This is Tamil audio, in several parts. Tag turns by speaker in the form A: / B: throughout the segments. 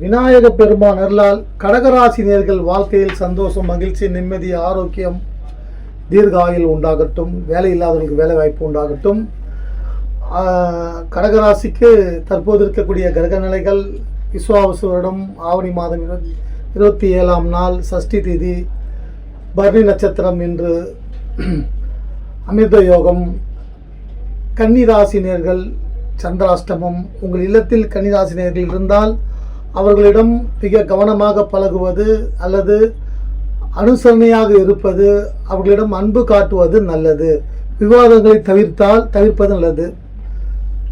A: விநாயக பெருமான் அருளால் கடகராசினியர்கள் வாழ்க்கையில் சந்தோஷம் மகிழ்ச்சி நிம்மதி ஆரோக்கியம் தீர்காயில் உண்டாகட்டும் வேலை இல்லாதவர்களுக்கு வேலை வாய்ப்பு உண்டாகட்டும். கடகராசிக்கு தற்போது இருக்கக்கூடிய கிரக நிலைகள் விஸ்வாவசு வருடம் ஆவணி மாதம் இருபத்தி ஏழாம் நாள் சஷ்டி திதி பர்ணி நட்சத்திரம் என்று அமிர்த யோகம் கன்னிராசினியர்கள் சந்திராஷ்டமம். உங்கள் இல்லத்தில் கன்னிராசினியர்கள் இருந்தால் அவர்களிடம் மிக கவனமாக பழகுவது அல்லது அனுசரணையாக இருப்பது அவர்களிடம் அன்பு காட்டுவது நல்லது. விவாதங்களை தவிர்த்தால் தவிர்ப்பது நல்லது.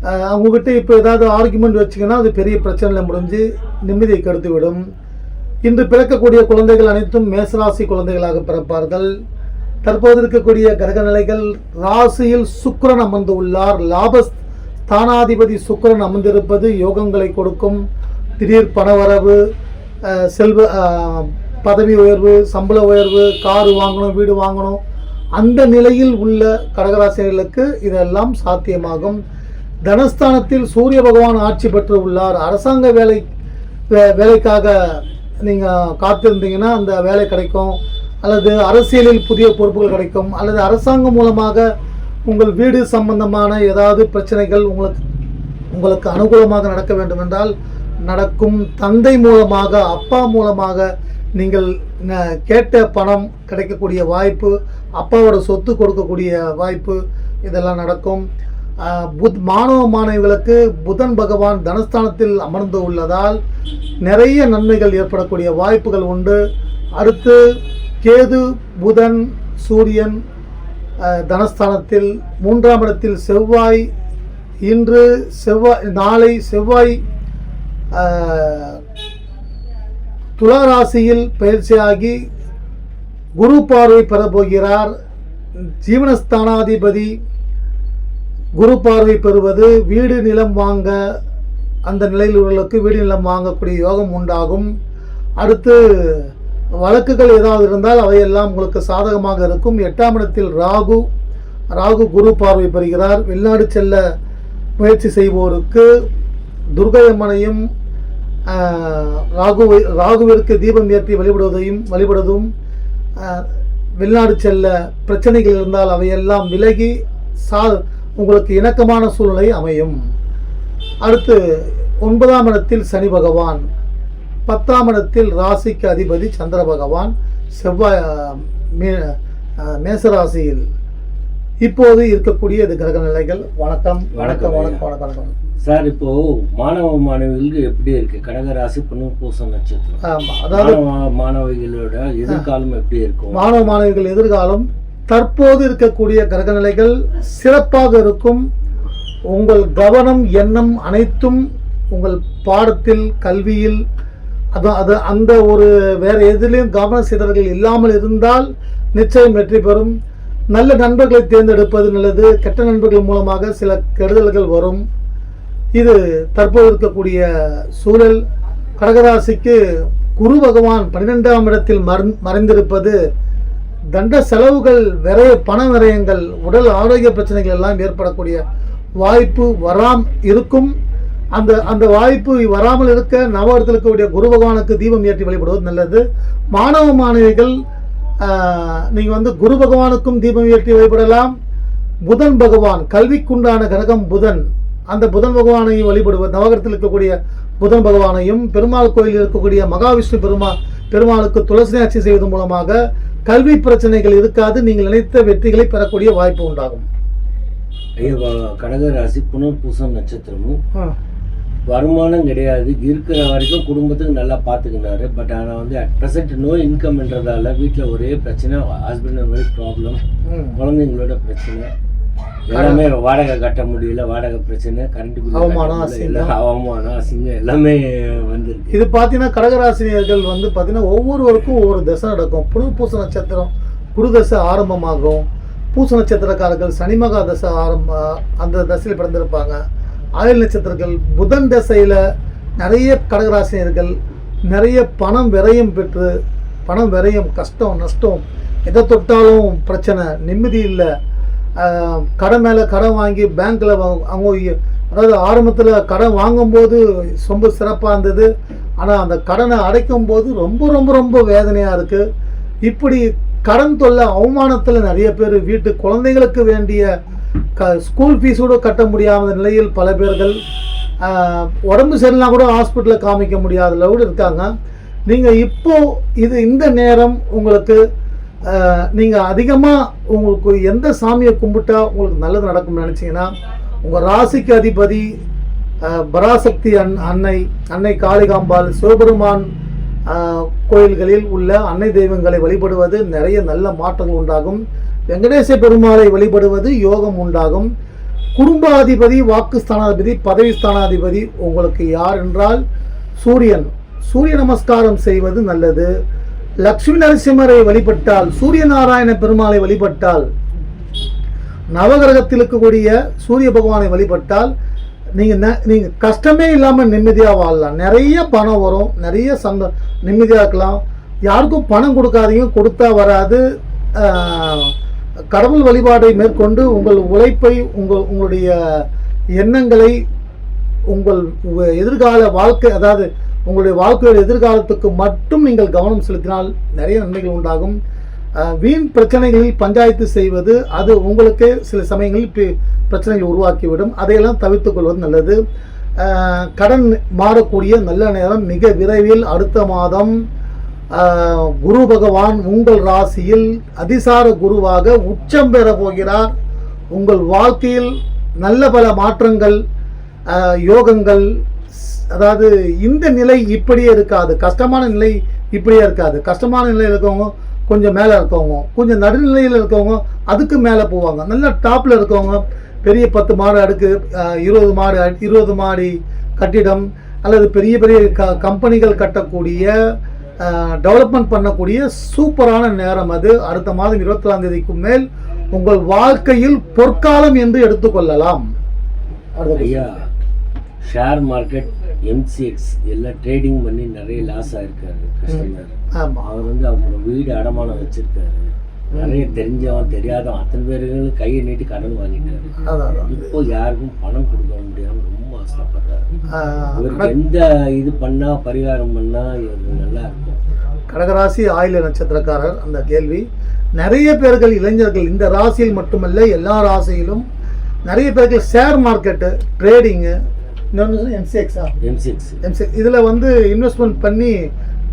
A: அஹ் அவங்ககிட்ட இப்போ ஏதாவது ஆர்குமெண்ட் வச்சிங்கன்னா அது பெரிய பிரச்சனையில் முடிஞ்சு நிம்மதியை கெடுத்துவிடும். இன்று பிறக்கக்கூடிய குழந்தைகள் அனைத்தும் மேசராசி குழந்தைகளாக பிறப்பார்கள். தற்போது இருக்கக்கூடிய கிரக நிலைகள் ராசியில் சுக்கரன் அமர்ந்து உள்ளார். லாப ஸ்தானாதிபதி சுக்கரன் அமர்ந்திருப்பது யோகங்களை கொடுக்கும். திடீர் பணவரவு செல்வ பதவி உயர்வு சம்பள உயர்வு கார் வாங்கணும் வீடு வாங்கணும் அந்த நிலையில் உள்ள கடகராசினர்களுக்கு இதெல்லாம் சாத்தியமாகும். தனஸ்தானத்தில் சூரிய பகவான் ஆட்சி பெற்று உள்ளார். அரசாங்க வேலை வே- வேலைக்காக நீங்கள் காத்திருந்தீங்கன்னா அந்த வேலை கிடைக்கும். அல்லது அரசியலில் புதிய பொறுப்புகள் கிடைக்கும். அல்லது அரசாங்கம் மூலமாக உங்கள் வீடு சம்பந்தமான ஏதாவது பிரச்சனைகள் உங்களுக்கு உங்களுக்கு அனுகூலமாக நடக்க வேண்டும் என்றால் நடக்கும் தந்தை மூலமாக அப்பா மூலமாக நீங்கள் கேட்ட பணம் கிடைக்கக்கூடிய வாய்ப்பு அப்பாவோட சொத்து கொடுக்கக்கூடிய வாய்ப்பு இதெல்லாம் நடக்கும். புத் மாணவ மாணவிகளுக்கு புதன் பகவான் தனஸ்தானத்தில் அமர்ந்து உள்ளதால் நிறைய நன்மைகள் ஏற்படக்கூடிய வாய்ப்புகள் உண்டு. அடுத்து கேது புதன் சூரியன் தனஸ்தானத்தில் மூன்றாம் இடத்தில் செவ்வாய் இன்று செவ்வாய் நாளை செவ்வாய் துலா ராசியில் பயிற்சியாகி குரு பார்வை பெறப்போகிறார் ஜீவனஸ்தானாதிபதி குரு பார்வை பெறுவது வீடு நிலம் வாங்க அந்த நிலையில் உள்ளவர்களுக்கு வீடு நிலம் வாங்கக்கூடிய யோகம் உண்டாகும். அடுத்து வழக்குகள் ஏதாவது இருந்தால் அவையெல்லாம் உங்களுக்கு சாதகமாக இருக்கும். எட்டாம் இடத்தில் ராகு ராகு குரு பார்வை பெறுகிறார். வெளிநாடு செல்ல முயற்சி செய்வோருக்கு துர்கை அம்மனையும் ராகுவை ராகுவிற்கு தீபம் ஏற்றி வழிபடுவதையும் வழிபடுவதும் வெளிநாடு செல்ல பிரச்சனைகள் இருந்தால் அவையெல்லாம் விலகி சா உங்களுக்கு இணக்கமான சூழ்நிலை அமையும். அடுத்து ஒன்பதாம் இடத்தில் சனி பகவான். பத்தாம் இடத்தில் ராசிக்கு அதிபதி சந்திர பகவான். செவ்வாய் மே மேசராசியில். இப்போது இருக்கக்கூடிய இது கிரக நிலைகள். வணக்கம். வணக்கம்
B: வணக்கம்
A: வணக்கம்
B: சார் இப்போ மாணவ மாணவிகளுக்கு எப்படி இருக்கு? கடகராசி பூசம் நட்சத்திரம்.
A: அதாவது
B: மாணவ மாணவிகளோட எதிர்காலம் எப்படி இருக்கும்?
A: மாணவ மாணவிகள் எதிர்காலம் தற்போது இருக்கக்கூடிய கிரக நிலைகள் சிறப்பாக இருக்கும். உங்கள் கவனம் எண்ணம் அனைத்தும் உங்கள் பாடத்தில் கல்வியில் அது அது அந்த ஒரு வேற எதிலையும் கவன சிதறல்கள் இல்லாமல் இருந்தால் நிச்சயம் வெற்றி பெறும். நல்ல நண்பர்களை தேர்ந்தெடுப்பது நல்லது. கெட்ட நண்பர்கள் மூலமாக சில கெடுதல்கள் வரும். இது தற்போது இருக்கக்கூடிய சூழல். கடகராசிக்கு குரு பகவான் பன்னிரெண்டாம் இடத்தில் மறந் மறைந்திருப்பது தண்ட செலவுகள் விரைய பண விரயங்கள் உடல் ஆரோக்கிய பிரச்சனைகள் எல்லாம் ஏற்படக்கூடிய வாய்ப்பு வராம் இருக்கும். அந்த அந்த வாய்ப்பு வராமல் இருக்க நவகரத்தில் இருக்கக்கூடிய குரு பகவானுக்கு தீபம் ஏற்றி வழிபடுவது நல்லது. மாணவ மாணவிகள் நீங்கள் வந்து குரு பகவானுக்கும் தீபம் ஏற்றி வழிபடலாம். புதன் பகவான் கல்விக்குண்டான கிரகம் புதன். அந்த புதன் பகவானை வழிபடுவது நவகரத்தில் இருக்கக்கூடிய புதன் பகவானையும் பெருமாள் கோயிலில் இருக்கக்கூடிய மகாவிஷ்ணு பெருமா பெருமாளுக்கு துளசி ஆட்சி செய்வதன் மூலமாக கல்வி பிரச்சனைகள் இருக்காது நீங்கள் நினைத்த வெற்றிகளை பெறக்கூடிய வாய்ப்பு உண்டாகும்.
B: கடகராசி புனு பூசம் நட்சத்திரமும் வருமானம் கிடையாது. இருக்கிற வரைக்கும் குடும்பத்துக்கு நல்லா பார்த்துக்கினாரு பட் ஆனால் வந்து அட் ப்ரெசென்ட் நோ இன்கம்ன்றதால வீட்டில் ஒரே பிரச்சனை. Husband wife problem. குழந்தைங்களோட பிரச்சனை. எல்லாமே வாடகை கட்ட முடியல. வாடகை பிரச்சனை. கரண்ட் பில்
A: அவமானம்.
B: அவமானம் அசிங்கம் எல்லாமே வந்திருக்கு.
A: இது பார்த்தீங்கன்னா கடகராசினியர்கள் வந்து பார்த்தீங்கன்னா ஒவ்வொருவருக்கும் ஒவ்வொரு தசை நடக்கும். புனு பூச நட்சத்திரம் குரு தசை ஆரம்பமாகும். பூச நட்சத்திரக்காரர்கள் சனிமகா தசை ஆரம்ப அந்த தசையில் பிறந்திருப்பாங்க. ஆயுள் நட்சத்திரங்கள் புதன் திசையில் நிறைய கடகராசினியர்கள் நிறைய பணம் விரயம் பெற்று பணம் விரயம் கஷ்டம் நஷ்டம் எதை தொட்டாலும் பிரச்சனை நிம்மதி இல்லை. கடன் மேலே கடன் வாங்கி பேங்க்கில் அவங்க அதாவது ஆரம்பத்தில் கடன் வாங்கும்போது ரொம்ப சிறப்பாக இருந்தது. ஆனால் அந்த கடனை அடைக்கும் போது ரொம்ப ரொம்ப ரொம்ப வேதனையாக இருக்குது இப்படி கடன் தொல்லை அவமானத்தில் நிறைய பேர் வீட்டு குழந்தைங்களுக்கு வேண்டிய க ஸ்கூல் ஃபீஸ் கூட கட்ட முடியாத நிலையில் பல பேர்கள் உடம்பு சரியில்லாம் கூட ஹாஸ்பிட்டலில் காமிக்க முடியாத கூட இருக்காங்க. நீங்கள் இப்போ இது இந்த நேரம் உங்களுக்கு நீங்கள் அதிகமாக உங்களுக்கு எந்த சாமியை கும்பிட்டா உங்களுக்கு நல்லது நடக்கும்னு நினச்சிங்கன்னா உங்கள் ராசிக்கு அதிபதி பராசக்தி அன் அன்னை அன்னை காளிகாம்பாள் சிவபெருமான் கோயில்களில் உள்ள அன்னை தெய்வங்களை வழிபடுவது நிறைய நல்ல மாற்றங்கள் உண்டாகும். வெங்கடேச பெருமாளை வழிபடுவது யோகம் உண்டாகும். குடும்பாதிபதி வாக்கு ஸ்தானாதிபதி பதவி ஸ்தானாதிபதி உங்களுக்கு யார் என்றால் சூரியன். சூரிய நமஸ்காரம் செய்வது நல்லது. லக்ஷ்மி நரசிம்மரை வழிபட்டால் சூரிய நாராயண பெருமாளை வழிபட்டால் நவகிரகத்தில் இருக்கக்கூடிய சூரிய பகவானை வழிபட்டால் நீங்கள் ந நீங்கள் கஷ்டமே இல்லாமல் நிம்மதியாக வாழலாம். நிறைய பணம் வரும். நிறைய சந்த நிம்மதியாக இருக்கலாம். யாருக்கும் பணம் கொடுக்காதீங்க. கொடுத்தா வராது. கடவுள் வழிபாடை மேற்கொண்டு உங்கள் உழைப்பை உங்கள் உங்களுடைய எண்ணங்களை உங்கள் உ- எதிர்கால வாழ்க்கை அதாவது உங்களுடைய வாழ்க்கையோட எதிர்காலத்துக்கு மட்டும் நீங்கள் கவனம் செலுத்தினால் நிறைய நன்மைகள் உண்டாகும். வீண் பிரச்சனைகளில் பஞ்சாயத்து செய்வது அது உங்களுக்கு சில சமயங்களில் பிரச்சனைகள் உருவாக்கிவிடும். அதையெல்லாம் தவிர்த்துக்கொள்வது நல்லது. கடன் மாறக்கூடிய நல்ல நேரம் மிக விரைவில் அடுத்த மாதம் குரு பகவான் உங்கள் ராசியில் அதிசார குருவாக உச்சம் பெற போகிறார். உங்கள் வாழ்க்கையில் நல்ல பல மாற்றங்கள் யோகங்கள் அதாவது இந்த நிலை இப்படியே இருக்காது. கஷ்டமான நிலை இப்படியே இருக்காது. கஷ்டமான நிலையில் இருக்கவங்க கொஞ்சம் மேலே இருக்கவங்க கொஞ்சம் நடுநிலையில் இருக்கவங்க அதுக்கு மேலே போவாங்க. நல்ல டாப்பில் இருக்கவங்க பெரிய பத்து மாடு அடுக்கு இருபது மாடு இருபது மாடி கட்டிடம் அல்லது பெரிய பெரிய க கம்பெனிகள் கட்டக்கூடிய டெவலப்மெண்ட் பண்ணக்கூடிய சூப்பரான நேரம் அது. அடுத்த மாதம் இருபத்தேழாம் தேதிக்கு மேல் உங்கள் வாழ்க்கையில் பொற்காலம் என்று எடுத்துக்கொள்ளலாம்
B: ஐயா ஷேர் மார்க்கெட் எம்சிஎக்ஸ் எல்லாம் ட்ரேடிங் பண்ணி நிறைய லாஸ் ஆயிருக்காரு கஸ்டமர். அவர் வந்து அவர் வீடு அடமானம் வச்சிருக்காரு. நிறைய தெரிஞ்சவன் தெரியாதவன் அத்தனை பேர்களும் கையை நீட்டி கடன் வாங்கிட்டாரு. இப்போ யாருக்கும் பணம் கொடுக்க முடியாம ரொம்ப
A: ஆஹ்,
B: இவருக்கு எந்த இது பண்ணா பரிகாரம் பண்ணா இவருக்கு நல்லா இருக்கும்.
A: கடகராசி ஆயில நட்சத்திரக்காரர் அந்த கேள்வி. நிறைய பேர்கள் இளைஞர்கள் இந்த ராசியில் மட்டுமல்ல எல்லா ராசியிலும் நிறைய பேர்கள் ஷேர் மார்க்கெட்டு ட்ரேடிங்கு இன்னொன்று எம்சிஎக்ஸா
B: எம்சிஎக்ஸ்
A: எம்சி இதில் வந்து இன்வெஸ்ட்மெண்ட் பண்ணி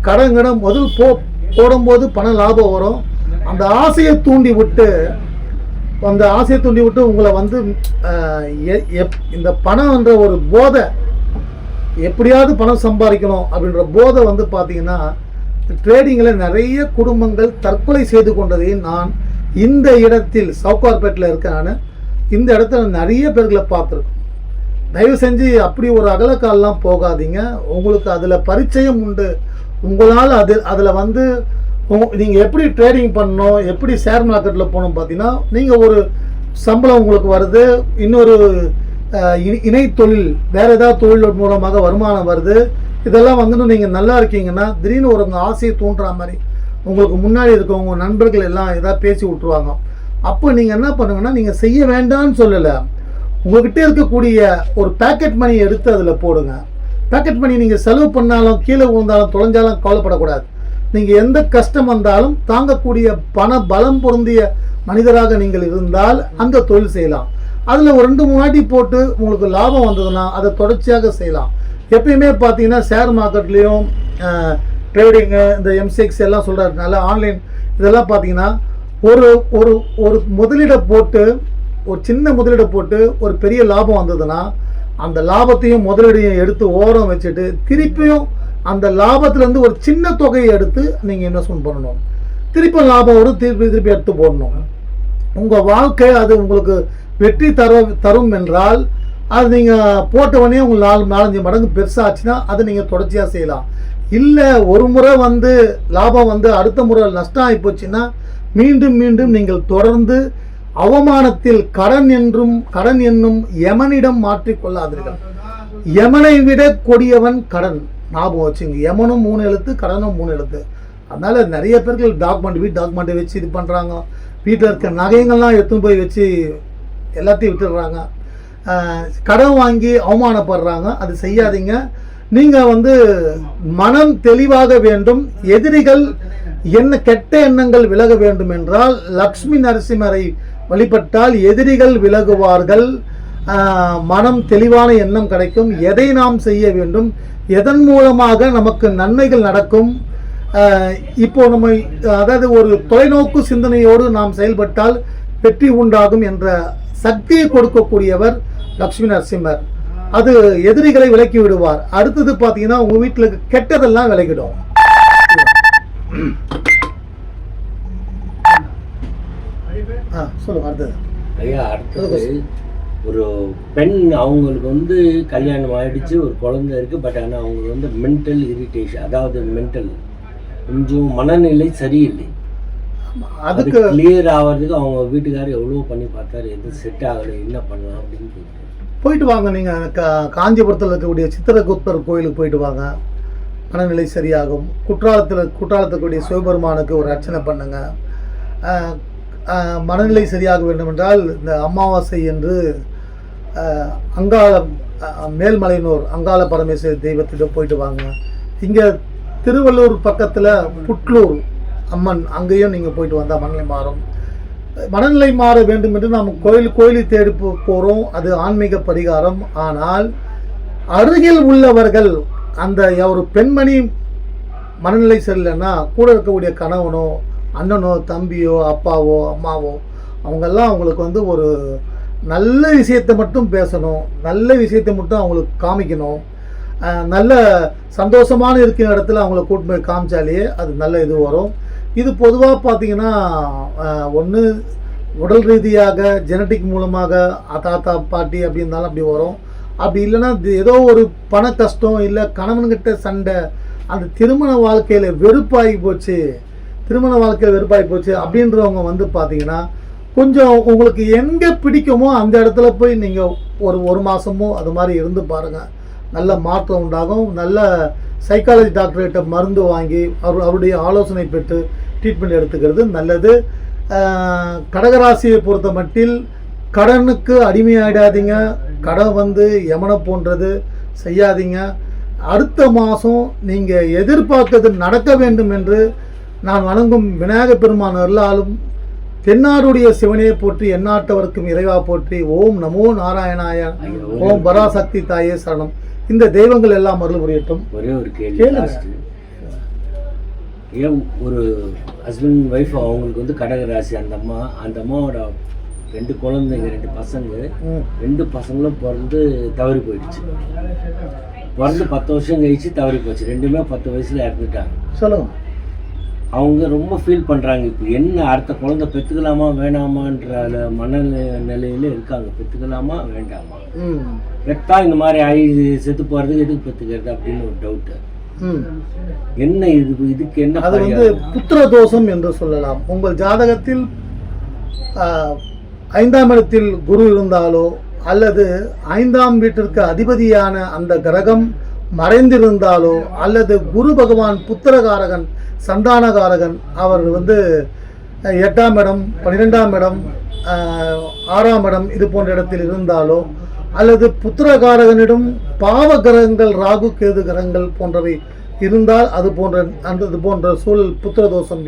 A: கடன் கடன் முதல் போ போடும்போது பணம் லாபம் வரும். அந்த ஆசையை தூண்டி விட்டு அந்த ஆசையை தூண்டி விட்டு உங்களை வந்து எ- எப்- இந்த பணம்ன்ற ஒரு போதை எப்படியாவது பணம் சம்பாதிக்கணும் அப்படின்ற போதை வந்து பார்த்தீங்கன்னா ட்ரேடிங்கில் நிறைய குடும்பங்கள் தற்கொலை செய்து கொண்டதையும் நான் இந்த இடத்தில் சவுகார்பேட்டில் இருக்கான இந்த இடத்துல நிறைய பேர்களை பார்த்துருக்கோம். தயவு செஞ்சு அப்படி ஒரு அகலக்கால்லாம் போகாதீங்க. உங்களுக்கு அதில் பரிச்சயம் உண்டு. உங்களால் அது அதில் வந்து நீங்கள் எப்படி ட்ரேடிங் பண்ணணும் எப்படி ஷேர் மார்க்கெட்டில் போகணும் பார்த்தீங்கன்னா நீங்கள் ஒரு சம்பளம் உங்களுக்கு வருது இன்னொரு இணை தொழில் வேறு ஏதாவது தொழில் மூலமாக வருமானம் வருது இதெல்லாம் வந்துட்டு நீங்கள் நல்லா இருக்கீங்கன்னா திடீர்னு ஒரு ஆசையை தூண்டுற மாதிரி உங்களுக்கு முன்னாடி இருக்கவங்க நண்பர்கள் எல்லாம் எதாவது பேசி விட்ருவாங்க அப்போ நீங்கள் என்ன பண்ணுங்கன்னா நீங்கள் செய்ய வேண்டாம்னு சொல்லலை. உங்ககிட்ட இருக்கக்கூடிய ஒரு பேக்கெட் மணி எடுத்து அதில் போடுங்க. பேக்கெட் மணி நீங்கள் செலவு பண்ணாலும் கீழே விழுந்தாலும் தொலைஞ்சாலும் கவலைப்படக்கூடாது. நீங்கள் எந்த கஷ்டம் வந்தாலும் தாங்கக்கூடிய பண பலம் பொருந்திய மனிதராக நீங்கள் இருந்தால் அந்த தொழில் செய்யலாம். அதில் ஒரு ரெண்டு மூணு வாட்டி போட்டு உங்களுக்கு லாபம் வந்ததுன்னா அதை தொடர்ச்சியாக செய்யலாம். எப்பயுமே பார்த்தீங்கன்னா ஷேர் மார்க்கெட்லேயும் ட்ரேடிங்கு இந்த எம்சிஎக்ஸ் எல்லாம் சொல்கிறதுனால ஆன்லைன் இதெல்லாம் பார்த்தீங்கன்னா ஒரு ஒரு ஒரு முதலீடை போட்டு ஒரு சின்ன முதலீடை போட்டு ஒரு பெரிய லாபம் வந்ததுன்னா அந்த லாபத்தையும் முதலீடையும் எடுத்து ஓரம் வச்சுட்டு திருப்பியும் அந்த லாபத்துலேருந்து ஒரு சின்ன தொகையை எடுத்து நீங்கள் இன்வெஸ்ட்மெண்ட் பண்ணணும். திருப்பி லாபம் வரும் திருப்பி திருப்பி எடுத்து போடணும். உங்கள் வாழ்க்கை அது உங்களுக்கு வெற்றி தர தரும் என்றால் அது நீங்கள் போட்ட உடனே உங்களுக்கு நாலு நாலஞ்சு மடங்கு பெருசாச்சுன்னா அதை நீங்கள் தொடர்ச்சியாக செய்யலாம். இல்லை ஒரு முறை வந்து லாபம் வந்து அடுத்த முறை நஷ்டம் ஆகி போச்சுன்னா மீண்டும் மீண்டும் நீங்கள் தொடர்ந்து அவமானத்தில் கடன் என்றும் கடன் என்னும் யமனிடம் மாற்றிக்கொள்ளாதீர்கள். யமனை விட கொடியவன் கடன். ஞாபகம் வச்சுங்க யமனும் மூணு எழுத்து கடனும் மூணு எழுத்து. அதனால் நிறைய பேர்கள் டாக்குமெண்ட் வீட் டாக்குமெண்ட்டை வச்சு இது பண்ணுறாங்க வீட்டில் இருக்க நகைங்கள்லாம் எடுத்துன்னு போய் வச்சு எல்லாத்தையும் விட்டுடுறாங்க. கடன் வாங்கி அவமானப்படுறாங்க. அது செய்யாதீங்க. நீங்கள் வந்து மனம் தெளிவாக வேண்டும். எதிரிகள் என்ன கெட்ட எண்ணங்கள் விலக வேண்டும் என்றால் லக்ஷ்மி நரசிம்மரை வழிபட்டால் எதிரிகள் விலகுவார்கள். மனம் தெளிவான எண்ணம் கிடைக்கும். எதை நாம் செய்ய வேண்டும்? எதன் மூலமாக நமக்கு நன்மைகள் நடக்கும்? இப்போ நம்ம அதாவது ஒரு தொலைநோக்கு சிந்தனையோடு நாம் செயல்பட்டால் வெற்றி உண்டாகும் என்ற சக்தியை கொடுக்கக்கூடியவர் லக்ஷ்மி நரசிம்மர். அது எதிரிகளை விலக்கி விடுவார். அடுத்தது பார்த்தீங்கன்னா உங்க வீட்டில் கெட்டதெல்லாம் விலகிடும். சொல்லுங்க அடுத்தது.
B: ஐயா அடுத்தது ஒரு பெண் அவங்களுக்கு வந்து கல்யாணம் ஆயிடுச்சு ஒரு குழந்தை இருக்கு பட் ஆனால் அவங்க வந்து மென்டல் இரிட்டேஷன் அதாவது மென்டல் கொஞ்சம் மனநிலை சரியில்லை. அது
A: அதுக்கு
B: கிளியர் ஆகிறதுக்கு அவங்க வீட்டுக்காரர் எவ்வளோ பண்ணி பார்த்தாரு எதுவும் செட் ஆகலை என்ன பண்ணலாம் அப்படின்னு கேட்டாரு.
A: போயிட்டு வாங்க நீங்கள் கா காஞ்சிபுரத்தில் இருக்கக்கூடிய சித்திரகுப்தர் கோயிலுக்கு போயிட்டு வாங்க. மனநிலை சரியாகும். குற்றாலத்தில் கூடிய சிவபெருமானுக்கு ஒரு அர்ச்சனை பண்ணுங்க. மனநிலை சரியாக வேண்டும் என்றால் இந்த அமாவாசை என்று அங்காள மேல்மலையனூர் அங்காள பரமேஸ்வரி தெய்வத்திடம் போயிட்டு வாங்க. இங்கே திருவள்ளூர் பக்கத்தில் புட்லூர் அம்மன் அங்கேயும் நீங்கள் போயிட்டு வந்தால் மனநிலை மாறும். மனநிலை மாற வேண்டும் என்று நாம் கோயில் கோயிலை தேடி போகிறோம் அது ஆன்மீக பரிகாரம். ஆனால் அருகில் உள்ளவர்கள் அந்த ஒரு பெண்மணி மனநிலை சரியில்லைன்னா கூட இருக்கக்கூடிய கணவனோ அண்ணனோ தம்பியோ அப்பாவோ அம்மாவோ அவங்கெல்லாம் அவங்களுக்கு வந்து ஒரு நல்ல விஷயத்தை மட்டும் பேசணும் நல்ல விஷயத்தை மட்டும் அவங்களுக்கு காமிக்கணும். நல்ல சந்தோஷமான இருக்கிற இடத்துல அவங்கள கூட்டு போய் காமிச்சாலே அது நல்ல இது வரும். இது பொதுவாக பார்த்தீங்கன்னா ஒன்று உடல் ரீதியாக ஜெனட்டிக் மூலமாக தாத்தா பாட்டி அப்படி இருந்தாலும் அப்படி வரும். அப்படி இல்லைன்னா ஏதோ ஒரு பண கஷ்டம் இல்லை கணவன்கிட்ட சண்டை அந்த திருமண வாழ்க்கையில் வெறுப்பாகி போச்சு திருமண வாழ்க்கையில் வெறுப்பாகி போச்சு அப்படின்றவங்க வந்து பார்த்தீங்கன்னா கொஞ்சம் உங்களுக்கு எங்கே பிடிக்குமோ அந்த இடத்துல போய் நீங்கள் ஒரு ஒரு மாதமோ அது மாதிரி இருந்து பாருங்கள் நல்ல மாற்றம் உண்டாகும். நல்ல சைக்காலஜி டாக்டர்கிட்ட மருந்து வாங்கி அவர் அவருடைய ஆலோசனை பெற்று ட்ரீட்மெண்ட் எடுத்துக்கிறது நல்லது. கடகராசியை பொறுத்த மட்டில் கடனுக்கு அடிமையாயிடாதீங்க. கடன் வந்து யமனை போன்றது. செய்யாதீங்க. அடுத்த மாதம் நீங்கள் எதிர்பார்த்தது நடக்க வேண்டும் என்று நான் வணங்கும் விநாயகப் பெருமான் அருளாலும் தென்னாடுடைய சிவனே போற்றி எந்நாட்டவர்க்கும் இறைவா போற்றி ஓம் நமோ நாராயணாய ஓம் பராசக்தி தாயே சரணம். இந்த தெய்வங்கள் எல்லாம் அருள் புரியட்டும்.
B: ஒரே ஒரு கேள்வி ஏன் ஒரு ஹஸ்பண்ட் ஒய்ஃப் அவங்களுக்கு வந்து கடக ராசி அந்த அம்மா அந்த அம்மாவோட ரெண்டு குழந்தைங்க ரெண்டு பசங்க ரெண்டு பசங்களும் பிறந்து தவறி போயிடுச்சு. பிறந்து பத்து வருஷம் கழிச்சு தவறி போச்சு. ரெண்டுமே பத்து வயசுல இறந்துட்டாங்க.
A: சொல்லுங்க.
B: அவங்க ரொம்ப ஃபீல் பண்றாங்க. இப்போ என்ன அடுத்த குழந்தை பெற்றுக்கலாமா வேணாமான்ற மனநிலை நிலையில இருக்காங்க. பெற்றுக்கலாமா வேண்டாமா? பெத்தா இந்த மாதிரி ஆகி செத்து போறதுக்கு எதுக்கு பெற்றுக்கிறது அப்படின்னு ஒரு டவுட்டு என்ன இது இதுக்கு என்ன
A: அது வந்து? புத்திர தோஷம் என்று சொல்லலாம். உங்கள் ஜாதகத்தில் ஐந்தாம் இடத்தில் குரு இருந்தாலோ அல்லது ஐந்தாம் வீட்டிற்கு அதிபதியான அந்த கிரகம் மறைந்திருந்தாலோ அல்லது குரு பகவான் புத்திரகாரகன் சந்தானகாரகன் அவர் வந்து எட்டாம் இடம் பன்னிரெண்டாம் இடம் ஆறாம் இடம் இது போன்ற இடத்தில் இருந்தாலோ அல்லது புத்திரகாரகனிடம் பாவ கிரகங்கள் ராகு கேது கிரகங்கள் போன்றவை இருந்தால் அது போன்ற அந்த இது போன்ற சூழல் புத்திர தோஷம்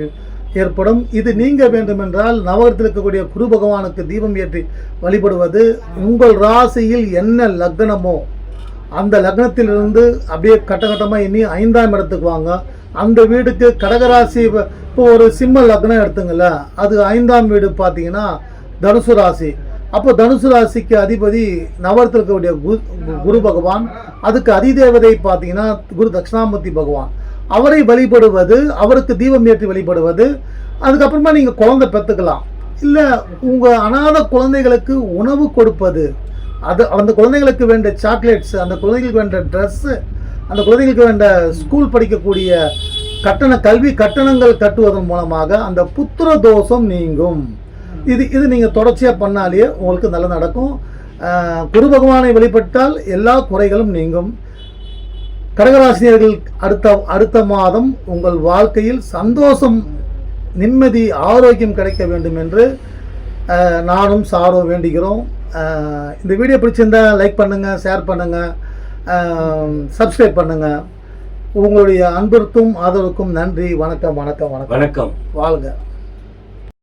A: ஏற்படும். இது நீங்க வேண்டுமென்றால் நவகரத்தில் இருக்கக்கூடிய குரு பகவானுக்கு தீபம் ஏற்றி வழிபடுவது உங்கள் ராசியில் என்ன லக்னமோ அந்த லக்னத்திலிருந்து அப்படியே கட்டகட்டமாக எண்ணி ஐந்தாம் இடத்துக்கு வாங்க. அந்த வீடுக்கு கடகராசி இப்போ ஒரு சிம்ம லக்னம் எடுத்துங்கள அது ஐந்தாம் வீடு பார்த்தீங்கன்னா தனுசு ராசி. அப்போ தனுசு ராசிக்கு அதிபதி நவரத்தில் இருக்கக்கூடிய குரு குரு பகவான் அதுக்கு அதிதேவதை பார்த்தீங்கன்னா குரு தட்சிணாமூர்த்தி பகவான். அவரை வழிபடுவது அவருக்கு தீபம் ஏற்றி வழிபடுவது அதுக்கப்புறமா நீங்கள் குழந்தை பெற்றுக்கலாம். இல்லை உங்கள் அனாதை குழந்தைகளுக்கு உணவு கொடுப்பது அது அந்த குழந்தைகளுக்கு வேண்ட சாக்லேட்ஸ் அந்த குழந்தைகளுக்கு வேண்ட ட்ரெஸ்ஸு அந்த குழந்தைகளுக்கு வேண்ட ஸ்கூல் படிக்கக்கூடிய கட்டண கல்வி கட்டணங்கள் கட்டுவதன் மூலமாக அந்த புத்திர தோஷம் நீங்கும். இது இது நீங்கள் தொடர்ச்சியாக பண்ணாலே உங்களுக்கு நல்லது நடக்கும். குரு பகவானை வெளிப்பட்டால் எல்லா குறைகளும் நீங்கும். கடகராசினியர்கள் அடுத்த அடுத்த மாதம் உங்கள் வாழ்க்கையில் சந்தோஷம் நிம்மதி ஆரோக்கியம் கிடைக்க வேண்டும் என்று நானும் சாரும் வேண்டுகிறோம். இந்த வீடியோ பிடிச்சிருந்தா லைக் பண்ணுங்கள் ஷேர் பண்ணுங்கள் சப்ஸ்கிரைப் பண்ணுங்கள் உங்களுடைய அன்பிற்கும் ஆதரவுக்கும் நன்றி. வணக்கம் வணக்கம் வணக்கம்.
B: வணக்கம்.
A: வாழ்க.